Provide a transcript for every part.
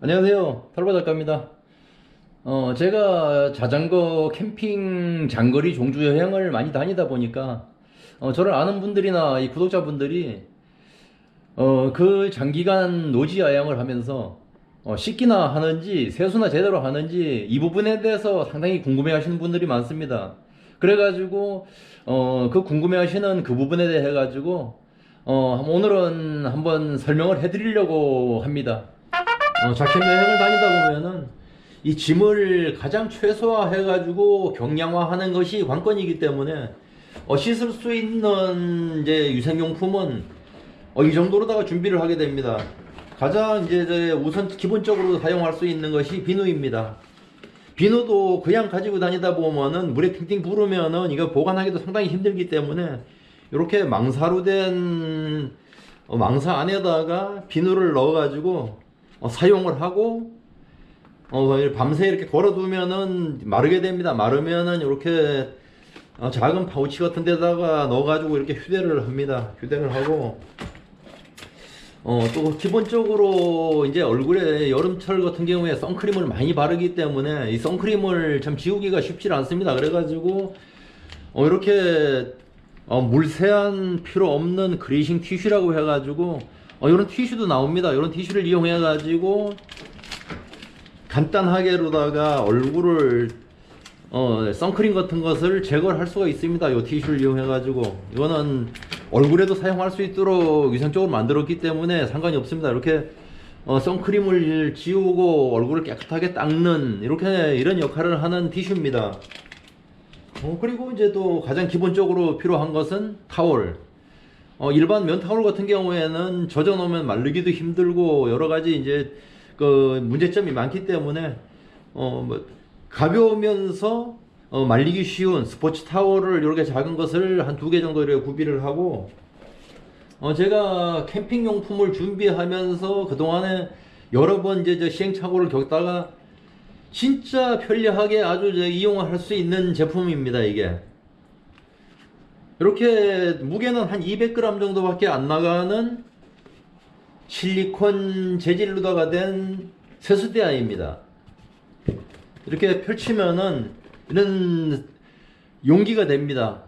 안녕하세요. 털보 작가입니다. 어, 제가 자전거 캠핑 장거리 종주 여행을 많이 다니다 보니까 어, 저를 아는 분들이나 이 구독자분들이 어, 그 장기간 노지 여행을 하면서 어, 씻기나 하는지 세수나 제대로 하는지 이 부분에 대해서 상당히 궁금해 하시는 분들이 많습니다. 그래가지고 어, 그 궁금해 하시는 그 부분에 대해 가지고 어, 오늘은 한번 설명을 해 드리려고 합니다. 어, 자켓 여행을 다니다 보면은 이 짐을 가장 최소화 해가지고 경량화하는 것이 관건이기 때문에 어, 씻을 수 있는 이제 유생용품은 어, 이 정도로다가 준비를 하게 됩니다. 가장 이제 저 우선 기본적으로 사용할 수 있는 것이 비누입니다. 비누도 그냥 가지고 다니다 보면은 물에 팅팅 부르면은 이거 보관하기도 상당히 힘들기 때문에 이렇게 망사로 된 어, 망사 안에다가 비누를 넣어가지고 어, 사용을 하고 어, 밤새 이렇게 걸어두면은 마르게 됩니다. 마르면은 이렇게 어, 작은 파우치 같은 데다가 넣어가지고 이렇게 휴대를 합니다. 휴대를 하고 어, 또 기본적으로 이제 얼굴에 여름철 같은 경우에 선크림을 많이 바르기 때문에 이 선크림을 참 지우기가 쉽지 않습니다. 그래가지고 어, 이렇게 어, 물세안 필요 없는 그레이싱 티슈라고 해가지고 어, 이런 티슈도 나옵니다. 이런 티슈를 이용해 가지고 간단하게로다가 얼굴을 어, 선크림 같은 것을 제거를 할 수가 있습니다. 이 티슈를 이용해 가지고 이거는 얼굴에도 사용할 수 있도록 위생적으로 만들었기 때문에 상관이 없습니다. 이렇게 어, 선크림을 지우고 얼굴을 깨끗하게 닦는 이렇게 이런 역할을 하는 티슈입니다. 어, 그리고 이제 또 가장 기본적으로 필요한 것은 타월. 어, 일반 면 타월 같은 경우에는 젖어 놓으면 말르기도 힘들고 여러 가지 이제 그 문제점이 많기 때문에 어, 뭐 가벼우면서 어, 말리기 쉬운 스포츠 타월을 이렇게 작은 것을 한 두 개 정도 이렇게 구비를 하고 어, 제가 캠핑 용품을 준비하면서 그동안에 여러 번 이제 저 시행착오를 겪다가 진짜 편리하게 아주 이제 이용을 할수 있는 제품입니다, 이게. 이렇게 무게는 한 200g 정도밖에 안 나가는 실리콘 재질로다가 된 세수대야입니다. 이렇게 펼치면은 이런 용기가 됩니다.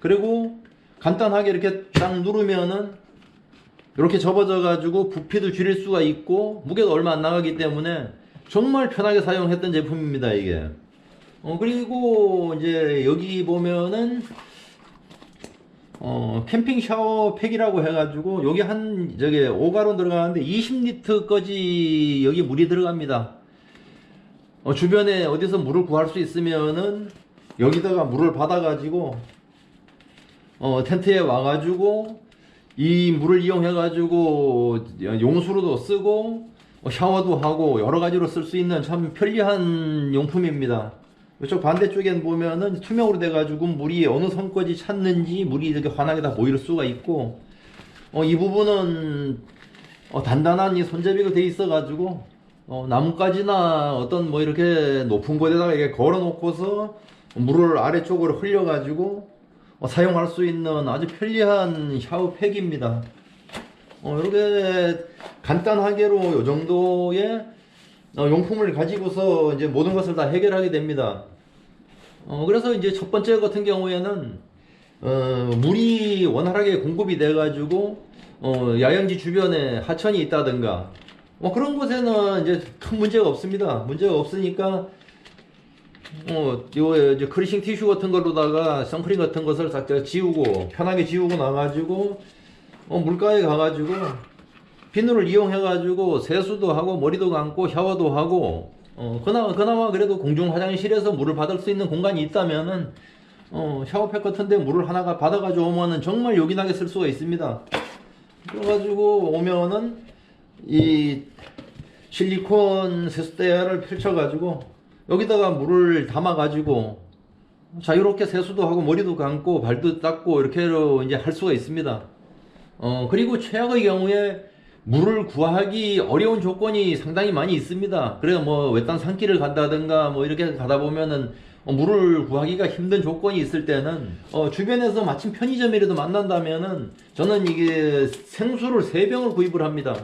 그리고 간단하게 이렇게 딱 누르면은 이렇게 접어져 가지고 부피도 줄일 수가 있고 무게가 얼마 안 나가기 때문에 정말 편하게 사용했던 제품입니다 이게 어 그리고 이제 여기 보면은 어 캠핑 샤워 팩이라고 해가지고 여기 한 저기 5가론 들어가는데 20리터까지 여기 물이 들어갑니다 어 주변에 어디서 물을 구할 수 있으면은 여기다가 물을 받아가지고 어 텐트에 와가지고 이 물을 이용해가지고 용수로도 쓰고 어, 샤워도 하고 여러 가지로 쓸 수 있는 참 편리한 용품입니다. 이쪽 반대쪽엔 보면은 투명으로 돼가지고 물이 어느 선까지 찼는지 물이 이렇게 환하게 다 보일 수가 있고 어, 이 부분은 어, 단단한 이 손잡이가 돼 있어가지고 어, 나뭇가지나 어떤 뭐 이렇게 높은 곳에다가 이렇게 걸어놓고서 물을 아래쪽으로 흘려가지고 어, 사용할 수 있는 아주 편리한 샤워팩입니다. 어, 이렇게 간단하게로 이 정도의 어, 용품을 가지고서 이제 모든 것을 다 해결하게 됩니다. 어, 그래서 이제 첫 번째 같은 경우에는 어, 물이 원활하게 공급이 돼가지고 어, 야영지 주변에 하천이 있다든가 뭐 그런 곳에는 이제 큰 문제가 없습니다. 문제가 없으니까 어, 요 이제 크리싱 티슈 같은 걸로다가 선크림 같은 것을 싹 지우고 편하게 지우고 나가지고 어, 물가에 가가지고 비누를 이용해가지고 세수도 하고 머리도 감고 샤워도 하고 어, 그나마 그나마 그래도 공중 화장실에서 물을 받을 수 있는 공간이 있다면은 어, 샤워팩 같은데 물을 하나가 받아가지고 오면은 정말 요긴하게 쓸 수가 있습니다. 그래가지고 오면은 이 실리콘 세수대를 펼쳐가지고 여기다가 물을 담아가지고 자유롭게 세수도 하고 머리도 감고 발도 닦고 이렇게로 이제 할 수가 있습니다. 어 그리고 최악의 경우에 물을 구하기 어려운 조건이 상당히 많이 있습니다. 그래서 뭐 외딴 산길을 간다든가 뭐 이렇게 가다 보면은 어, 물을 구하기가 힘든 조건이 있을 때는 어, 주변에서 마침 편의점이라도 만난다면은 저는 이게 생수를 세 병을 구입을 합니다.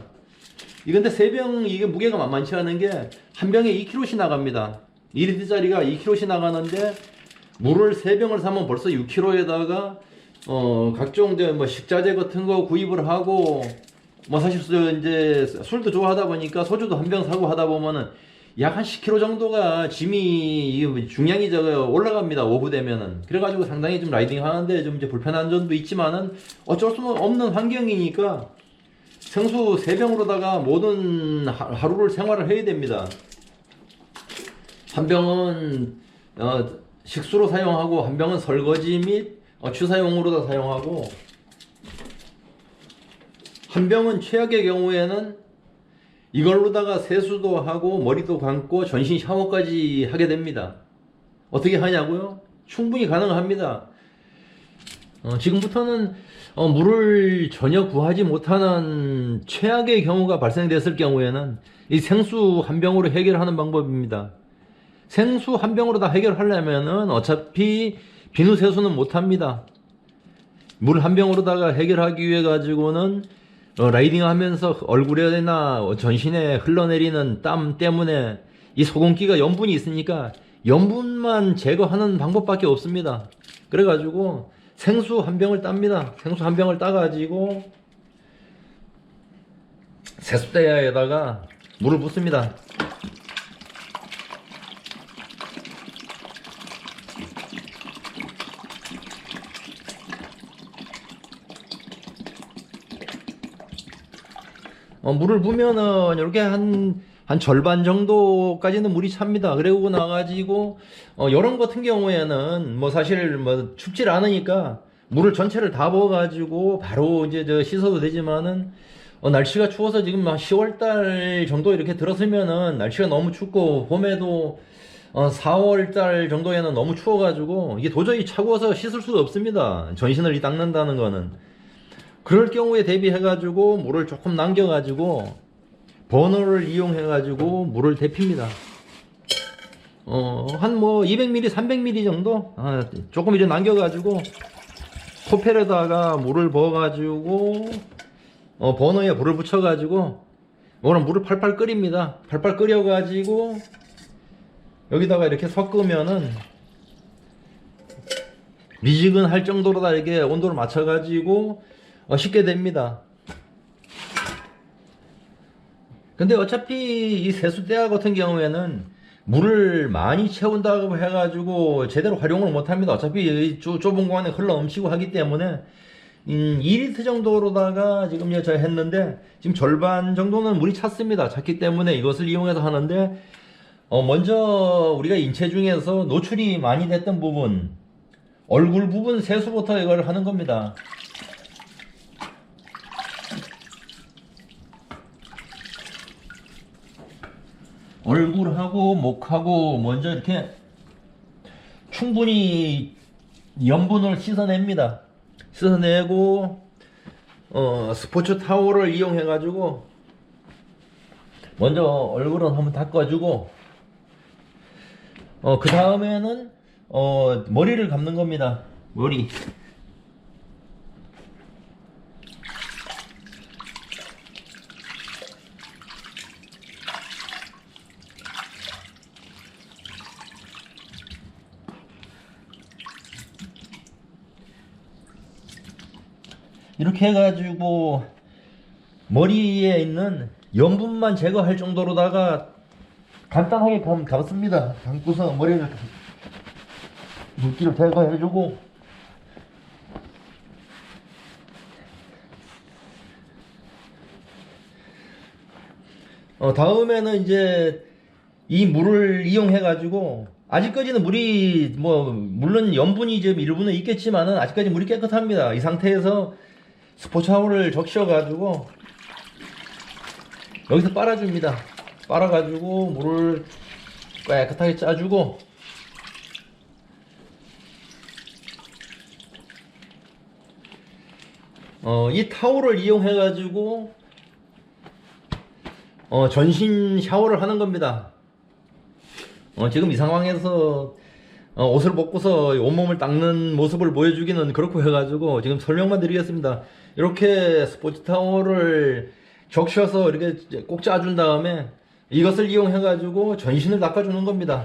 이건데 세 병 이게 무게가 만만치 않은 게 한 병에 2kg씩 나갑니다. 2리터짜리가 2kg씩 나가는데 물을 세 병을 사면 벌써 6kg에다가 어 각종 뭐 식자재 같은 거 구입을 하고 뭐 사실 저 이제 술도 좋아하다 보니까 소주도 한 병 사고 하다 보면은 약 한 10kg 정도가 짐이 중량이 저 올라갑니다 오후 되면은 그래가지고 상당히 좀 라이딩 하는데 좀 이제 불편한 점도 있지만은 어쩔 수 없는 환경이니까 생수 세 병으로다가 모든 하- 하루를 생활을 해야 됩니다. 한 병은 어, 식수로 사용하고 한 병은 설거지 및 어, 취사용으로 다 사용하고 한 병은 최악의 경우에는 이걸로다가 세수도 하고 머리도 감고 전신 샤워까지 하게 됩니다. 어떻게 하냐고요? 충분히 가능합니다. 어, 지금부터는 어, 물을 전혀 구하지 못하는 최악의 경우가 발생됐을 경우에는 이 생수 한 병으로 해결하는 방법입니다. 생수 한 병으로 다 해결하려면은 어차피 비누 세수는 못합니다. 물 한 병으로다가 해결하기 위해 가지고는 어, 라이딩 하면서 얼굴에나 전신에 흘러내리는 땀 때문에 이 소금기가 염분이 있으니까 염분만 제거하는 방법밖에 없습니다. 그래가지고 생수 한 병을 땁니다. 생수 한 병을 따가지고 세수대야에다가 물을 붓습니다. 어, 물을 부면은 이렇게 한, 한 절반 정도까지는 물이 찹니다. 그리고 나가지고, 어, 여름 같은 경우에는 뭐 사실 뭐 춥질 않으니까 물을 전체를 다 부어가지고 바로 이제 저 씻어도 되지만은 어, 날씨가 추워서 지금 한 10월달 정도 이렇게 들었으면은 날씨가 너무 춥고 봄에도 어, 4월달 정도에는 너무 추워가지고 이게 도저히 차고서 씻을 수가 없습니다. 전신을 이 닦는다는 거는. 그럴 경우에 대비해가지고 물을 조금 남겨가지고 버너를 이용해가지고 물을 데핍니다. 어, 한 뭐 200ml, 300ml 정도? 아, 조금 이제 남겨가지고 코펠에다가 물을 부어가지고 어, 버너에 불을 붙여가지고 이거는 물을 팔팔 끓입니다. 팔팔 끓여가지고 여기다가 이렇게 섞으면은 미지근할 정도로 다 이렇게 온도를 맞춰가지고 어, 쉽게 됩니다. 근데 어차피 이 세수대야 같은 경우에는 물을 많이 채운다고 해가지고 제대로 활용을 못합니다. 어차피 좁은 공간에 흘러 넘치고 하기 때문에 음, 2리터 정도로다가 지금 제가 했는데 지금 절반 정도는 물이 찼습니다. 찼기 때문에 이것을 이용해서 하는데 어, 먼저 우리가 인체 중에서 노출이 많이 됐던 부분 얼굴 부분 세수부터 이걸 하는 겁니다. 얼굴하고 목하고 먼저 이렇게 충분히 염분을 씻어냅니다. 씻어내고 어, 스포츠 타올을 이용해 가지고 먼저 얼굴은 한번 닦아주고 어, 그 다음에는 어, 머리를 감는 겁니다. 머리. 이렇게 해가지고 머리에 있는 염분만 제거할 정도로다가 간단하게 감, 감습니다. 감고서 머리를 물기를 제거해주고 어, 다음에는 이제 이 물을 이용해 가지고 아직까지는 물이 뭐 물론 염분이 이제 일부는 있겠지만은 아직까지 물이 깨끗합니다. 이 상태에서 스포츠하우를 적셔 가지고 여기서 빨아줍니다. 빨아 가지고 물을 깨끗하게 짜주고 어, 이 타올을 이용해 가지고 어, 전신 샤워를 하는 겁니다. 어, 지금 이 상황에서 어, 옷을 벗고서 온몸을 닦는 모습을 보여주기는 그렇고 해가지고 지금 설명만 드리겠습니다. 이렇게 스포츠 타월을 적셔서 이렇게 꼭 짜준 다음에 이것을 이용해 가지고 전신을 닦아주는 겁니다.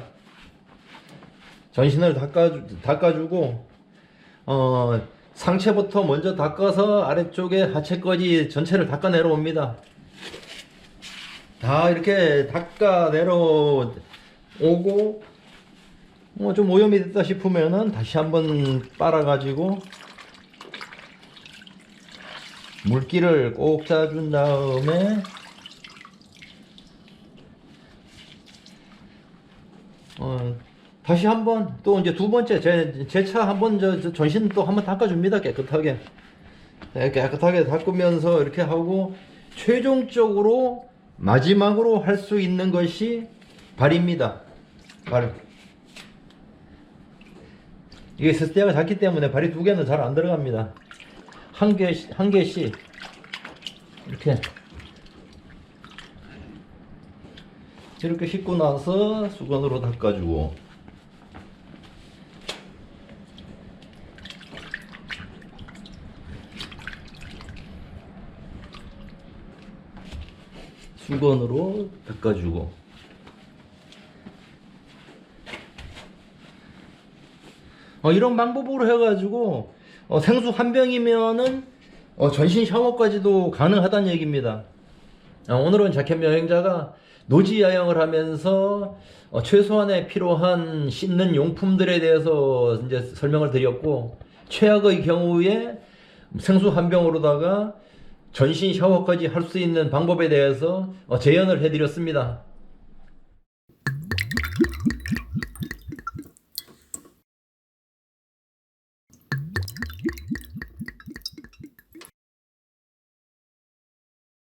전신을 닦아 닦아주고 어 상체부터 먼저 닦아서 아래쪽에 하체까지 전체를 닦아 내려옵니다. 다 이렇게 닦아 내려오고 뭐 좀 오염이 됐다 싶으면은 다시 한번 빨아 가지고 물기를 꼭 짜준 다음에 어, 다시 한번 또 이제 두 번째 제 제 차 한번 저, 저 전신 또 한번 닦아줍니다 깨끗하게. 네, 깨끗하게 닦으면서 이렇게 하고 최종적으로 마지막으로 할 수 있는 것이 발입니다. 발. 이게 스테어가 작기 때문에 발이 두 개는 잘 안 들어갑니다 한 개, 한 개씩 이렇게 이렇게 씻고 나서 수건으로 닦아주고. 수건으로 닦아주고. 어, 이런 방법으로 해가지고 어, 생수 한 병이면은 어, 전신 샤워까지도 가능하다는 얘기입니다. 어, 오늘은 자켓 여행자가 노지 야영을 하면서 어, 최소한의 필요한 씻는 용품들에 대해서 이제 설명을 드렸고 최악의 경우에 생수 한 병으로다가 전신 샤워까지 할 수 있는 방법에 대해서 어, 재연을 해드렸습니다.